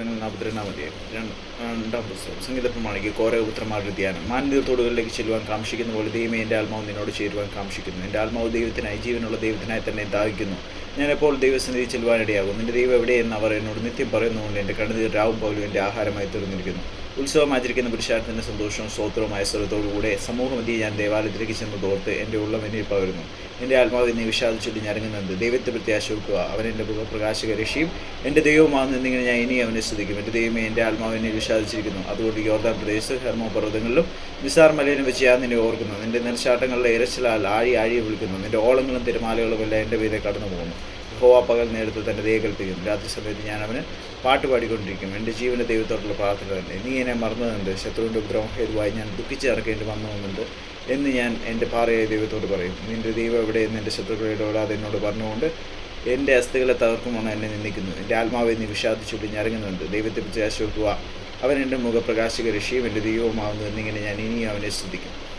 നാൽപ്പത്തിരണ്ടാം അധ്യായം രണ്ട് പുസ്തകം. സംഗീത പ്രമാണിക്ക് കോരപുത്രമാരുടെ ധ്യാനം. മാനന്തീർത്തോടുകളിലേക്ക് ചെല്ലുവാൻ കാക്ഷിക്കുന്ന പോലെ ദൈവമേ എന്റെ ആത്മാവ് നിന്നോട് ചേരുവാൻ കാക്ഷിക്കുന്നു. എന്റെ ആത്മാവ് ദൈവത്തിനായി ജീവനുള്ള ദൈവത്തിനായി തന്നെ ദാഹിക്കുന്നു. ഞാൻ എപ്പോൾ ദൈവസന്നിധി ചെല്ലുവാനിടയാകും? നിന്റെ ദൈവം എവിടെയെന്ന് അവർ എന്നോട് നിത്യം പറയുന്നതുകൊണ്ട് എന്റെ കണ്ണുനീർ രാവും പകലും എന്റെ ആഹാരമായി തീർന്നിരിക്കുന്നു. ഉത്സവം ആചരിക്കുന്ന പുരുഷാരത്തിന്റെ സന്തോഷവും സ്തോത്രവുമായ സ്വരത്തോടുകൂടെ സമൂഹമതി ഞാൻ ദേവാലയത്തിലേക്ക് ചെന്ന് തോർത്ത് എന്റെ ഉള്ളം എന്നെ പകരുന്നു. എന്റെ ആത്മാവ് എന്നെ വിഷാദിച്ചൊല്ലി ഞരങ്ങുന്നുണ്ട് ദൈവത്തെ പ്രത്യാശ വെക്കുക അവൻ എന്റെ മുഖപ്രകാശക രക്ഷയും എന്റെ ദൈവമാകുന്നു എന്നിങ്ങനെ ഞാൻ ഇനി അവനെ സ്തുതിക്കും. എന്റെ ദൈവമേ എന്റെ ആത്മാവ് എന്നെ വിഷാദിച്ചിരിക്കുന്നു. അതുകൊണ്ട് യോർദാൻ പ്രദേശത്ത് ഹെർമോ പർവതങ്ങളിലും നിസാർ മലയിലും വെച്ച് ഞാൻ നിന്നെ ഓർക്കുന്നു. എന്റെ നെൽച്ചാട്ടങ്ങളുടെ ഇരച്ചിലാൽ ആഴി ആഴി വിളിക്കുന്നു. എന്റെ ഓളങ്ങളും തിരമാലകളും എല്ലാം എന്റെ പേരെ കടന്നു പോകുന്നു ഹോവ പകൽ നേരത്ത് തന്റെ ദയ കൽപ്പിക്കുന്നു. രാത്രി സമയത്ത് ഞാൻ അവന് പാട്ട് പാടിക്കൊണ്ടിരിക്കും. എന്റെ ജീവന്റെ ദൈവത്തോടുള്ള പ്രാർത്ഥന തന്നെ. നീ എന്നെ മറന്നതുണ്ട് ശത്രുവിന്റെ ഉപദ്രവം ഹേതുവായി ഞാൻ ദുഃഖിച്ച് ഇറക്കേണ്ടി വന്നതുകൊണ്ട് എന്ന് ഞാൻ എന്റെ പാറയായ ദൈവത്തോട് പറയും. നിന്റെ ദൈവം എവിടെയെന്ന് എന്റെ ശത്രുക്കളുടെ ഓടാതെ എന്നോട് പറഞ്ഞുകൊണ്ട് എന്റെ അസ്ഥികളെ തകർക്കുമെന്ന് എന്നെ നിന്ദിക്കുന്നു. എന്റെ ആത്മാവെ നീ വിഷാദിച്ചുകൊണ്ട് ഞരങ്ങുന്നുണ്ട് ദൈവത്തെ പ്രത്യാശ വെക്കുക അവൻ എന്റെ മുഖപ്രകാശിക ഋഷിയും എന്റെ ദൈവവുമാകുന്നു എന്നിങ്ങനെ ഞാൻ ഇനിയും അവനെ സ്തുതിക്കും.